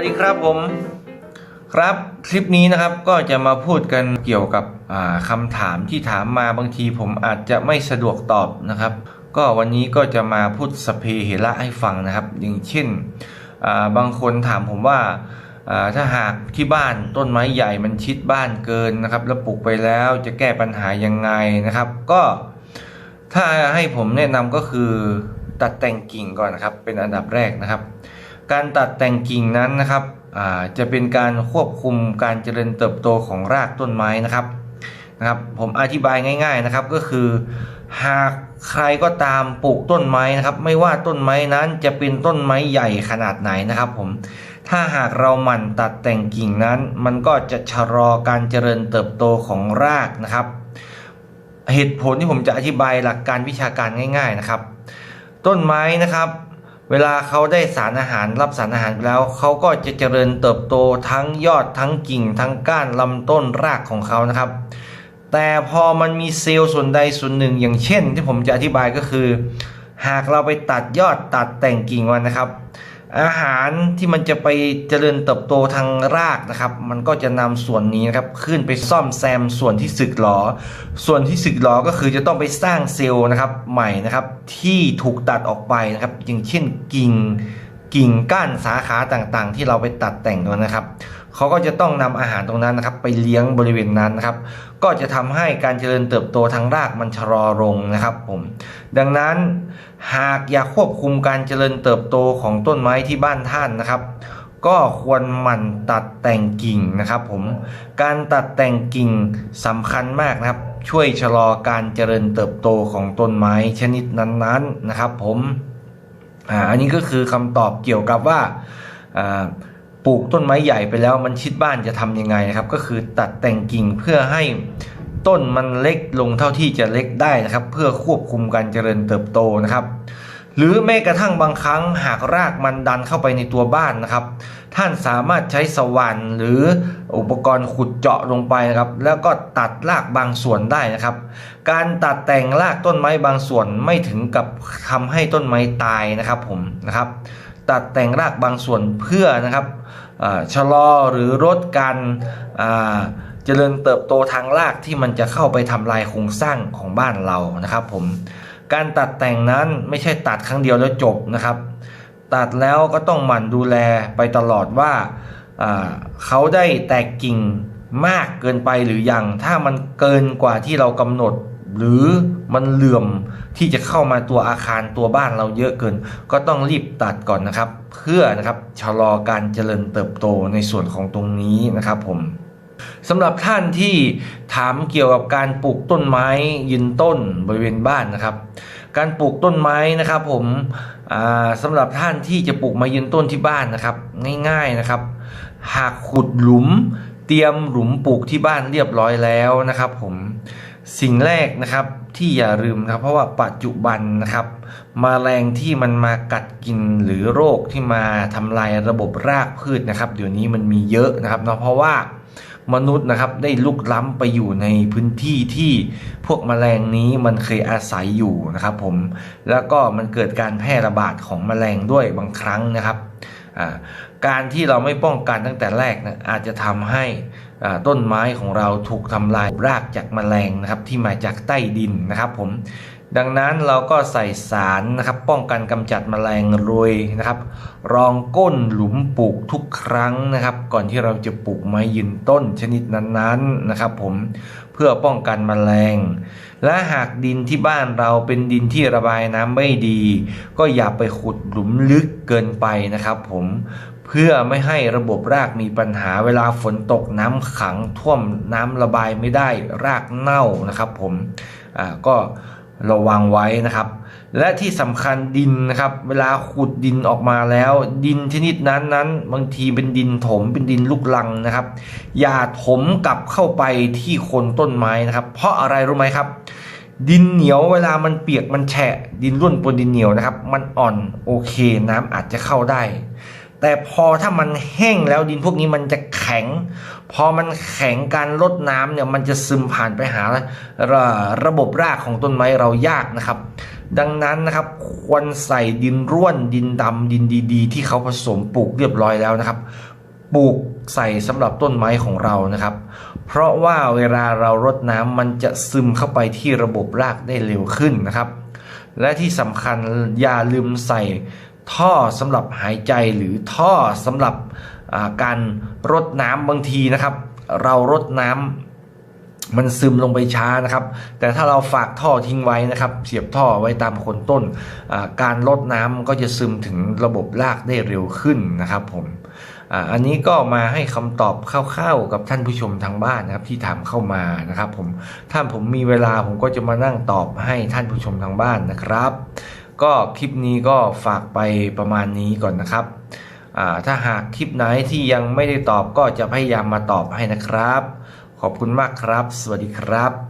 วัสดีครับผมครับคลิปนี้นะครับก็จะมาพูดกันเกี่ยวกับคำถามที่ถามมาบางทีผมอาจจะไม่สะดวกตอบนะครับ ก็วันนี้ก็จะมาพูดสเพเหระให้ฟังนะครับ อย่างเช่นบางคนถามผมว่าถ้าหากที่บ้านต้นไม้ใหญ่มันชิดบ้านเกินนะครับ แล้วปลูกไปแล้วจะแก้ปัญหายังไงนะครับ ก็ถ้าให้ผมแนะนำก็คือตัดแต่งกิ่งก่อนนะครับ เป็นอันดับแรกนะครับ การตัดแต่งกิ่งนั้นนะครับจะเป็นการควบคุมการเจริญเติบโตของรากต้นไม้นะครับนะครับ ผมอธิบายง่าย ๆนะครับก็คือ หากใครก็ตามปลูกต้นไม้นะครับ ไม่ว่าต้นไม้นั้นจะเป็นต้นไม้ใหญ่ขนาดไหนนะครับ ผมถ้าหากเราหมั่นตัดแต่งกิ่งนั้น มันก็จะชะลอการเจริญเติบโตของรากนะครับ เหตุผลที่ผมจะอธิบายหลักการวิชาการง่าย ๆนะครับ ต้นไม้นะครับ เวลาเขาได้สารอาหารรับสารอาหารไปแล้วเขาก็จะเจริญเติบโตทั้งยอดทั้งกิ่งทั้งก้านลำต้นรากของเขานะครับ แต่พอมันมีเซลล์ส่วนใดส่วนหนึ่ง อย่างเช่นที่ผมจะอธิบายก็คือ หากเราไปตัดยอดตัดแต่งกิ่งมันนะครับ อาหารที่มันจะไปเจริญเติบโตทางรากนะครับ มันก็จะนำส่วนนี้นะครับขึ้นไปซ่อมแซมส่วนที่สึกหรอ ส่วนที่สึกหรอก็คือจะต้องไปสร้างเซลล์นะครับใหม่นะครับที่ถูกตัดออกไปนะครับอย่างเช่นกิ่งกิ่งก้านสาขาต่างๆ ที่เราไปตัดแต่งนะครับ เขาก็จะต้องนำอาหารตรงนั้นนะครับ ไปเลี้ยงบริเวณนั้นนะครับ ก็จะทำให้การเจริญเติบโตทางรากมันชะลอลงนะครับผมดังนั้นหากอยากควบคุมการเจริญเติบโตของต้นไม้ที่บ้านท่านนะครับ ก็ควรหมั่นตัดแต่งกิ่งนะครับผมการตัดแต่งกิ่งสำคัญมากนะครับช่วยชะลอการเจริญเติบโตของต้นไม้ชนิดนั้นๆนะครับผมอ่าอันนี้ก็คือคำตอบเกี่ยวกับว่าอ่า ปลูกต้นไม้ใหญ่ไปแล้วมันชิดบ้านจะทำยังไงนะครับ ก็คือตัดแต่งกิ่งเพื่อให้ต้นมันเล็กลงเท่าที่จะเล็กได้นะครับ เพื่อควบคุมการเจริญเติบโตนะครับ หรือแม้กระทั่งบางครั้งหากรากมันดันเข้าไปในตัวบ้านนะครับ ท่านสามารถใช้สว่านหรืออุปกรณ์ขุดเจาะลงไปนะครับ แล้วก็ตัดรากบางส่วนได้นะครับ การตัดแต่งรากต้นไม้บางส่วนไม่ถึงกับทำให้ต้นไม้ตายนะครับผมนะครับ ตัดแต่งรากบางส่วนเพื่อนะครับชะลอหรือลดการเจริญเติบโตทางรากที่มันจะเข้าไปทำลายโครงสร้างของบ้านเรานะครับ ผมการตัดแต่งนั้นไม่ใช่ตัดครั้งเดียวแล้วจบนะครับ ตัดแล้วก็ต้องหมั่นดูแลไปตลอดว่าอ่าเขาได้แตกกิ่งมากเกินไปหรือยัง ถ้ามันเกินกว่าที่เรากำหนด หรือมันเหลื่อมที่จะเข้ามาตัวอาคารตัวบ้านเราเยอะเกิน ก็ต้องรีบตัดก่อนนะครับ เพื่อนะครับชะลอการเจริญเติบโตในส่วนของตรงนี้นะครับผมสำหรับท่านที่ถามเกี่ยวกับการปลูกต้นไม้ยืนต้นบริเวณบ้านนะครับ การปลูกต้นไม้นะครับผมสำหรับท่านที่จะปลูกไม้ยืนต้นที่บ้านนะครับ ง่าย ๆนะครับ หากขุดหลุมเตรียมหลุมปลูกที่บ้านเรียบร้อยแล้วนะครับ ผม สิ่งแรกนะครับที่อย่าลืมครับเพราะว่าปัจจุบันนะครับมแมลงที่มันมากัดกินหรือโรคที่มาทำลายระบบรากพืชนะครับ เดี๋ยวนี้มันมีเยอะนะครับเนาะเพราะว่ามนุษย์นะครับได้ลุกล้ำไปอยู่ในพื้นที่ที่พวกแมลงนี้มันเคยอาศัยอยู่นะครับผมแล้วก็มันเกิดการแพร่ระบาดของแมลงด้วยบางครั้งนะครับการที่เราไม่ป้องกันตั้งแต่แรกนะอาจจะทำให้ ต้นไม้ของเราถูกทำลายรากจากแมลงนะครับที่มาจากใต้ดินนะครับผมดังนั้นเราก็ใส่สารนะครับป้องกันกำจัดแมลงโรยนะครับ รองก้นหลุมปลูกทุกครั้งนะครับ ก่อนที่เราจะปลูกไม้ยืนต้นชนิดนั้นๆนะครับ ผมเพื่อป้องกันแมลง และหากดินที่บ้านเราเป็นดินที่ระบายน้ำไม่ดี ก็อย่าไปขุดหลุมลึกเกินไปนะครับ ผม เพื่อไม่ให้ระบบรากมีปัญหาเวลาฝนตกน้ำขังท่วมน้ำระบายไม่ได้รากเน่านะครับผมอ่าก็ระวังไว้นะครับ และที่สำคัญดินนะครับเวลาขุดดินออกมาแล้ว ดินชนิดนั้นนั้นบางทีเป็นดินถมเป็นดินลูกลังนะครับ อย่าถมกลับเข้าไปที่โคนต้นไม้นะครับ เพราะอะไรรู้ไหมครับ ดินเหนียวเวลามันเปียกมันแฉะดินร่วนปนดินเหนียวนะครับ มันอ่อนโอเค น้ำอาจจะเข้าได้ แต่พอถ้ามันแห้งแล้วดินพวกนี้มันจะแข็ง พอมันแข็งการลดน้ำเนี่ยมันจะซึมผ่านไปหาระระบบรากของต้นไม้เรายากนะครับ ดังนั้นนะครับควรใส่ดินร่วนดินดำดินดีๆ ที่เขาผสมปลูกเรียบร้อยแล้วนะครับ ปลูกใส่สำหรับต้นไม้ของเรานะครับ เพราะว่าเวลาเรารดน้ำมันจะซึมเข้าไปที่ระบบรากได้เร็วขึ้นนะครับ และที่สำคัญอย่าลืมใส่ ท่อสำหรับหายใจหรือท่อสำหรับการรดน้ำบางทีนะครับ เรารดน้ำมันซึมลงไปช้านะครับ แต่ถ้าเราฝากท่อทิ้งไว้นะครับ เสียบท่อไว้ตามคนต้น การรดน้ำก็จะซึมถึงระบบรากได้เร็วขึ้นนะครับผมอันนี้ก็มาให้คำตอบคร่าวๆกับท่านผู้ชมทางบ้านนะครับที่ถามเข้ามานะครับผมถ้าผมมีเวลาผมก็จะมานั่งตอบให้ท่านผู้ชมทางบ้านนะครับ ก็คลิปนี้ก็ฝากไปประมาณนี้ก่อนนะครับ ถ้าหากคลิปไหนที่ยังไม่ได้ตอบก็จะพยายามมาตอบให้นะครับ ขอบคุณมากครับ สวัสดีครับ